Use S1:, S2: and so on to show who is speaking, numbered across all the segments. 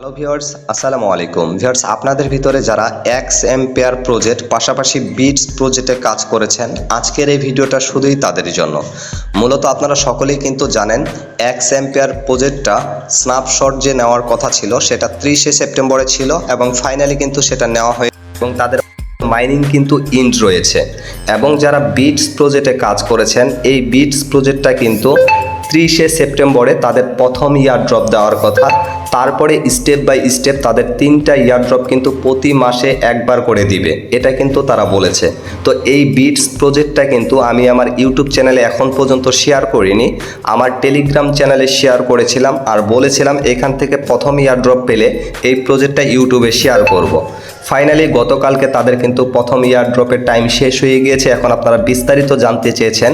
S1: Hello viewers আসসালামু আলাইকুম। Viewers আপনাদের ভিতরে যারা এক্স এম্পেয়ার প্রজেক্ট পাশাপাশি বিটস প্রজেক্টে কাজ করেছেন, আজকের এই ভিডিওটা শুধুই তাদের জন্য। মূলত আপনারা সকলেই কিন্তু জানেন এক্স এম্পেয়ার প্রজেক্টটা স্ন্যাপশট যে নেওয়ার কথা ছিল, সেটা ত্রিশে সেপ্টেম্বরে ছিল এবং ফাইনালি কিন্তু সেটা নেওয়া হয়ে এবং তাদের মাইনিং কিন্তু ইন্ড রয়েছে। এবং যারা বিটস প্রজেক্টে কাজ করেছেন, এই বিটস প্রজেক্টটা কিন্তু ত্রিশে সেপ্টেম্বরে তাদের প্রথম ইয়ার ড্রপ দেওয়ার কথা। তারপরে স্টেপ বাই স্টেপ তাদের তিনটা ইয়ার ড্রপ কিন্তু প্রতি মাসে একবার করে দিবে। এটা কিন্তু তারা বলেছে। তো এই বিটস প্রজেক্টটা কিন্তু আমি আমার ইউটিউব চ্যানেলে এখন পর্যন্ত শেয়ার করিনি। আমার টেলিগ্রাম চ্যানেলে শেয়ার করেছিলাম আর বলেছিলাম এখান থেকে প্রথম ইয়ার ড্রপ পেলে এই প্রজেক্টটা ইউটিউবে শেয়ার করব। ফাইনালি গতকালকে তাদের কিন্তু প্রথম ইয়ার ড্রপের টাইম শেষ হয়ে গিয়েছে। এখন আপনারা বিস্তারিত জানতে চেয়েছেন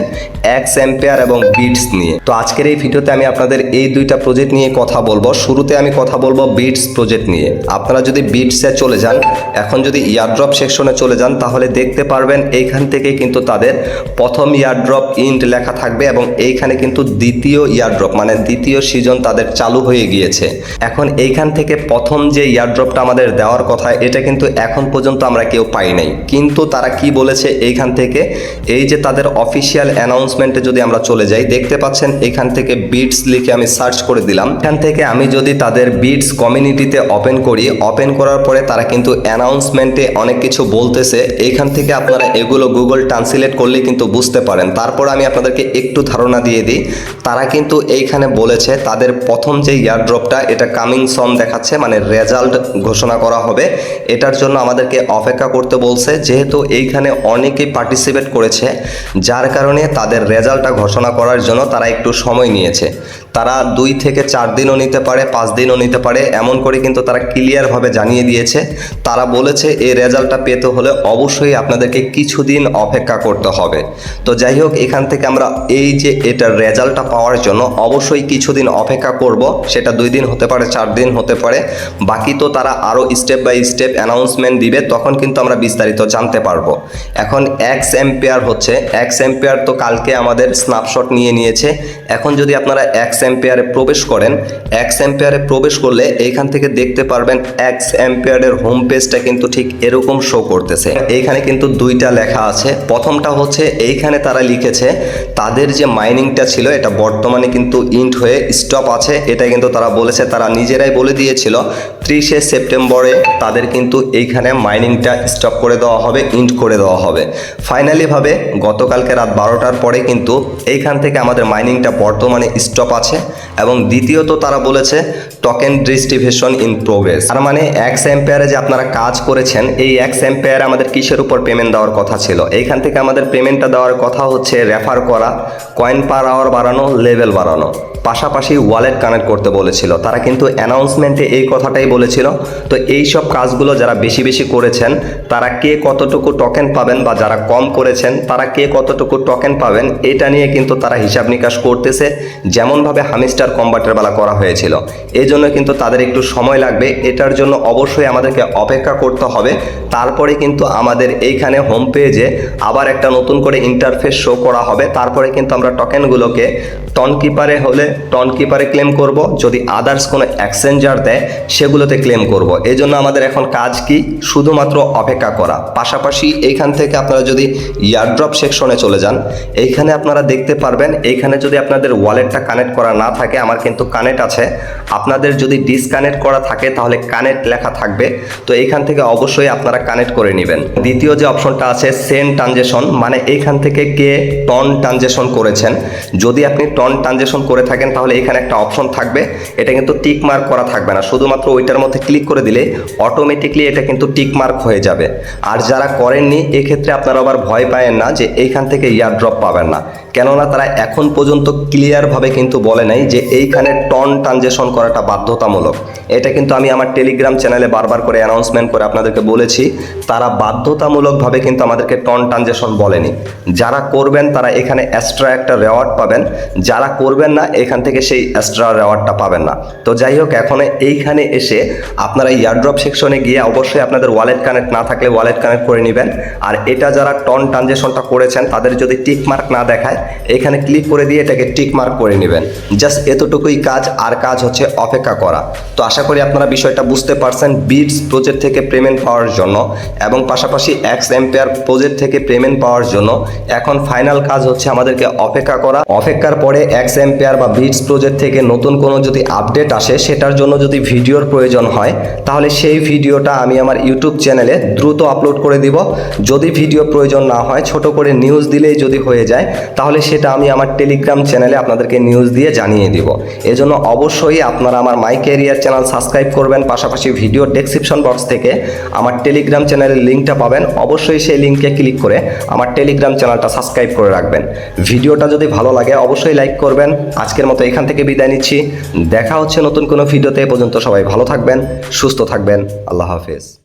S1: এক্স এম্পেয়ার এবং বিটস নিয়ে। তো আজকের এই ভিডিওতে আমি আপনাদের এই দুইটা প্রজেক্ট নিয়ে কথা বলব। শুরুতে আমি কথা বলব বিটস প্রজেক্ট নিয়ে। আপনারা যদি বিটসে চলে যান, এখন যদি ইয়ারড্রপ সেকশনে চলে যান, তাহলে দেখতে পারবেন এইখান থেকে কিন্তু তাদের প্রথম ইয়ারড্রপ ইন্ট লেখা থাকবে এবং এইখানে কিন্তু দ্বিতীয় ইয়ারড্রপ মানে দ্বিতীয় সিজন তাদের চালু হয়ে গিয়েছে। এখন এইখান থেকে প্রথম যে ইয়ারড্রপটা আমাদের দেওয়ার কথা, এটা কিন্তু এখন পর্যন্ত আমরা কেউ পাই নাই। কিন্তু তারা কি বলেছে এইখান থেকে? এই যে তাদের অফিসিয়াল অ্যানাউন্সমেন্টে যদি আমরা চলে যাই, দেখতে পাচ্ছেন এখান থেকে বিটস লিখে আমি সার্চ করে দিলাম। এখান থেকে আমি যদি তাদের বিটস কমিউনিটিতে ওপেন করি। ওপেন করার পরে তারা কিন্তু অ্যানাউন্সমেন্টে অনেক কিছু বলতেছে। এইখান থেকে আপনারা এগুলো গুগল ট্রান্সলেট করলে কিন্তু বুঝতে পারেন। তারপর আমি আপনাদেরকে একটু ধারণা দিয়ে দিই। তারা কিন্তু এইখানে বলেছে, তাদের প্রথম যে ইয়ারড্রপটা এটা কামিং সন দেখাচ্ছে মানে রেজাল্ট ঘোষণা করা হবে। এটার জন্য আমাদেরকে অপেক্ষা করতে বলছে। যেহেতু এইখানে অনেকেই পার্টিসিপেট করেছে, যার কারণে তাদের রেজাল্টটা ঘোষণা করার জন্য তারা একটু সময় নিয়েছে। তারা দুই থেকে চার দিনও নিতে পারে, পাঁচ দিনও নিতে পারে। এমন করে কিন্তু তারা ক্লিয়ারভাবে জানিয়ে দিয়েছে। তারা বলেছে, এই রেজাল্টটা পেতে হলে অবশ্যই আপনাদেরকে কিছুদিন অপেক্ষা করতে হবে। তো যাই হোক, এখান থেকে আমরা এই যে এটার রেজাল্টটা পাওয়ার জন্য অবশ্যই কিছুদিন অপেক্ষা করব। সেটা দুই দিন হতে পারে, চার দিন হতে পারে। বাকি তো তারা আরও স্টেপ বাই স্টেপ অ্যানাউন্সমেন্ট দিবে, তখন কিন্তু আমরা বিস্তারিত জানতে পারব। এখন এক্স এম্পেয়ার হচ্ছে, এক্স এম্পেয়ার তো কালকে আমাদের স্ন্যাপশট নিয়ে নিয়েছে। এখন যদি আপনারা এক্স এম্পেয়ারে প্রবেশ করেন। এক্স এম্পেয়ারে প্রবেশ করলে এইখান থেকে দেখতে পারবেন এক্স এম্পেয়ারের হোম পেজটা কিন্তু ঠিক এরকম শো করতেছে। এইখানে কিন্তু দুইটা লেখা আছে। প্রথমটা হচ্ছে, এইখানে তারা লিখেছে, তাদের যে মাইনিংটা ছিল, এটা বর্তমানে কিন্তু ইন্ট হয়ে স্টপ আছে। এটা কিন্তু তারা বলেছে, তারা নিজেরাই বলে দিয়েছিল, ত্রিশে সেপ্টেম্বরে তাদের কিন্তু এইখানে মাইনিংটা স্টপ করে দেওয়া হবে ইন্ট করে দেওয়া হবে। ফাইনালিভাবে গতকালকে রাত বারোটার পরে কিন্তু এইখান থেকে আমাদের মাইনিংটা বর্তমানে স্টপ আছে। এবং দ্বিতীয়ত তারা বলেছে টোকেন ডিস্ট্রিবিউশন ইন প্রোগ্রেস তার মানে এক্স এম্পায়ারে যে আপনারা কাজ করেছেন, এই এক্স এম্পায়ারে আমাদের কিসের উপর পেমেন্ট দেওয়ার কথা ছিল? এইখান থেকে আমাদের পেমেন্টটা দেওয়ার কথা হচ্ছে রেফার করা কয়েন পার আওয়ার বাড়ানো লেভেল বাড়ানো। পাশাপাশি ওয়ালেট কানেক্ট করতে বলেছিল। তারা কিন্তু অ্যানাউন্সমেন্টে এই কথাটাই বলেছিল। তো এই সব কাজগুলো যারা বেশি বেশি করেছেন, তারা কে কতটুকু টোকেন পাবেন বা যারা কম করেছেন, তারা কে কতটুকু টোকেন পাবেন, এটা নিয়ে কিন্তু তারা হিসাব নিকাশ করতেছে। যেমনভাবে হামিস্টার কম্বাটের বেলা করা হয়েছিল। এই জন্য কিন্তু তাদের একটু সময় লাগবে। এটার জন্য অবশ্যই আমাদেরকে অপেক্ষা করতে হবে। তারপরে কিন্তু আমাদের এইখানে হোম পেজে আবার একটা নতুন করে ইন্টারফেস শো করা হবে। তারপরে কিন্তু আমরা টোকেনগুলোকে টন কিপারে হলে টন কিপারে ক্লেম করব। যদি আদার্স কোনো এক্সচেঞ্জার দেয়, সেগুলোতে ক্লেম করব। এই জন্য আমাদের এখন কাজ কি? শুধুমাত্র অপেক্ষা করা। পাশাপাশি এইখান থেকে আপনারা যদি ইয়ারড্রপ সেকশনে চলে যান, এইখানে আপনারা দেখতে পারবেন, এইখানে যদি আপনাদের ওয়ালেটটা কানেক্ট করা না থাকে, আমার কিন্তু কানেক্ট আছে। আপনাদের যদি ডিসকানেক্ট করা থাকে, তাহলে কানেক্ট লেখা থাকবে। তো এইখান থেকে অবশ্যই আপনারা কানেক্ট করে নেবেন। দ্বিতীয় যে অপশনটা আছে সেন্ড ট্রানজেকশন মানে এইখান থেকে কে টন ট্রানজেকশন করেছেন। যদি আপনি টন ট্রানজেকশন করে থাকেন, তাহলে এখানে একটা অপশন থাকবে। এটা কিন্তু টিক মার্ক করা থাকবে না। শুধুমাত্র ওইটার মধ্যে ক্লিক করে দিলে অটোমেটিকলি এটা কিন্তু টিক মার্ক হয়ে যাবে। আর যারা করেননি, এক্ষেত্রে আপনারা আবার ভয় পায়েন না যে এইখান থেকে ইয়ার ড্রপ পাবেন না। কেননা তারা এখন পর্যন্ত ক্লিয়ারভাবে কিন্তু বলে নাই যে এইখানে টন ট্রানজেকশন করাটা বাধ্যতামূলক। এটা কিন্তু আমি আমার টেলিগ্রাম চ্যানেলে বারবার করে অ্যানাউন্সমেন্ট করে আপনাদেরকে বলেছি, তারা বাধ্যতামূলকভাবে কিন্তু আমাদেরকে টন ট্রানজেকশন বলেনি। যারা করবেন তারা এখানে এক্সট্রা একটা রেওয়ার্ড পাবেন, যারা করবেন না এখান থেকে সেই এক্সট্রা রেওয়ার্ডটা পাবেন না। তো যাই হোক, এখন এইখানে এসে আপনারা ইয়ারড্রপ সেকশনে গিয়ে অবশ্যই আপনাদের ওয়ালেট কানেক্ট না থাকলে ওয়ালেট কানেক্ট করে নেবেন। আর এটা যারা টন ট্রানজেকশনটা করেছেন, তাদের যদি টিক মার্ক না দেখায়, এখানে ক্লিক করে দিয়ে এটাকে টিক মার্ক করে নেবেন। জাস্ট এতটুকুই কাজ আর কাজ হচ্ছে অপেক্ষা করা। তো আশা করি আপনারা বিষয়টা বুঝতে পারছেন বিটস প্রজেক্ট থেকে পেমেন্ট পাওয়ার জন্য এবং পাশাপাশি এক্স এম্পেয়ার প্রজেক্ট থেকে পেমেন্ট পাওয়ার জন্য এখন ফাইনাল কাজ হচ্ছে আমাদেরকে অপেক্ষা করা। অপেক্ষার পরে এক্স এম্পেয়ার বা বিটস প্রজেক্ট থেকে নতুন কোনো যদি আপডেট আসে, সেটার জন্য যদি ভিডিওর প্রয়োজন হয়, তাহলে সেই ভিডিওটা আমি আমার ইউটিউব চ্যানেলে দ্রুত আপলোড করে দিব। যদি ভিডিও প্রয়োজন না হয়, ছোট করে নিউজ দিলেই যদি হয়ে যায়, তাহলে সেটা আমি আমার টেলিগ্রাম চ্যানেলে আপনাদেরকে নিউজ দিয়ে জানিয়ে দিব। এজন্য অবশ্যই আপনারা আমার মাই ক্যারিয়ার চ্যানেল সাবস্ক্রাইব করবেন, পাশাপাশি ভিডিও ডেসক্রিপশন বক্স থেকে আমার টেলিগ্রাম চ্যানেলের লিঙ্কটা পাবেন। অবশ্যই সেই লিঙ্কে ক্লিক করে আমার টেলিগ্রাম চ্যানেলটা সাবস্ক্রাইব করে রাখবেন। ভিডিওটা যদি ভালো লাগে, অবশ্যই লাইক করবেন। আজকের মতো এখান থেকে বিদায় নিচ্ছি। দেখা হচ্ছে নতুন কোনো ভিডিওতে পর্যন্ত সবাই ভালো থাকবেন, সুস্থ থাকবেন। আল্লাহ হাফেজ।